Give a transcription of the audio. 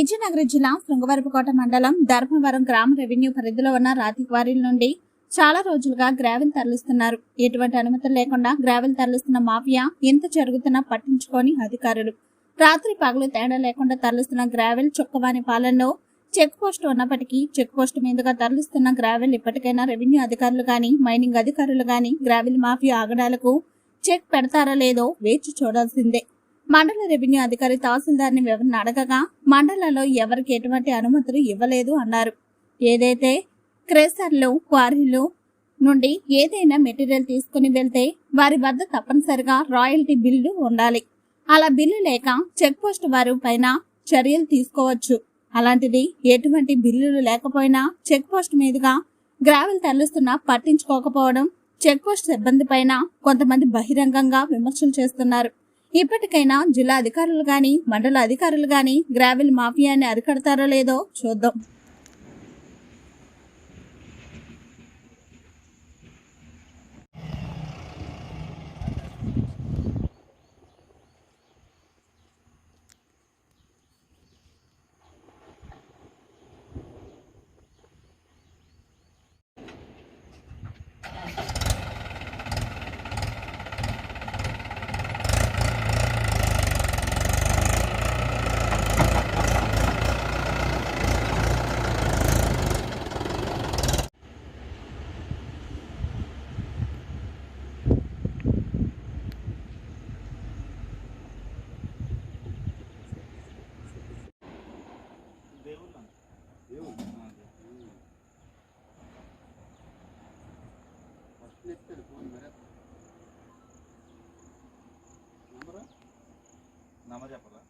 విజయనగరం జిల్లా శృంగవరపుకోట మండలం ధర్మవరం గ్రామ రెవెన్యూ పరిధిలో ఉన్న రాతి క్వారీల నుండి చాలా రోజులుగా గ్రావెల్ తరలిస్తున్నారు. ఎటువంటి అనుమతులు లేకుండా గ్రావెల్ తరలిస్తున్న మాఫియా ఎంత జరుగుతున్నా పట్టించుకొని అధికారులు. రాత్రి పగలు తేడా లేకుండా తరలిస్తున్న గ్రావెల్ చొక్కవాని పాలనలో చెక్ పోస్ట్ ఉన్నప్పటికీ చెక్ పోస్ట్ మీదుగా తరలిస్తున్న గ్రావెల్ ఇప్పటికైనా రెవెన్యూ అధికారులు గాని మైనింగ్ అధికారులు గాని గ్రావెల్ మాఫియా ఆగడాలకు చెక్ పెడతారా లేదో వేచి చూడాల్సిందే. మండల రెవెన్యూ అధికారి తహసీల్దార్ని వివరణ అడగగా మండలంలో ఎవరికి ఎటువంటి అనుమతులు ఇవ్వలేదు అన్నారు. ఏదైతే క్రేసర్లు క్వారీలు నుండి ఏదైనా మెటీరియల్ తీసుకుని వెళ్తే వారి వద్ద తప్పనిసరిగా రాయల్టీ బిల్లు ఉండాలి. అలా బిల్లు లేక చెక్ పోస్ట్ వారి పైన చర్యలు తీసుకోవచ్చు. అలాంటిది ఎటువంటి బిల్లులు లేకపోయినా చెక్ పోస్ట్ మీదుగా గ్రావెల్ తరలిస్తున్నా పట్టించుకోకపోవడం చెక్ పోస్ట్ సిబ్బంది పైన కొంతమంది బహిరంగంగా విమర్శలు చేస్తున్నారు. ఇప్పటికైనా జిల్లా అధికారులు గాని మండల అధికారులు గాని గ్రావెల్ మాఫియాని అరికడతారో లేదో చూద్దాం. నెత్తాను ఫోన్ మరి నంబరు నంబర్ చెప్పాలా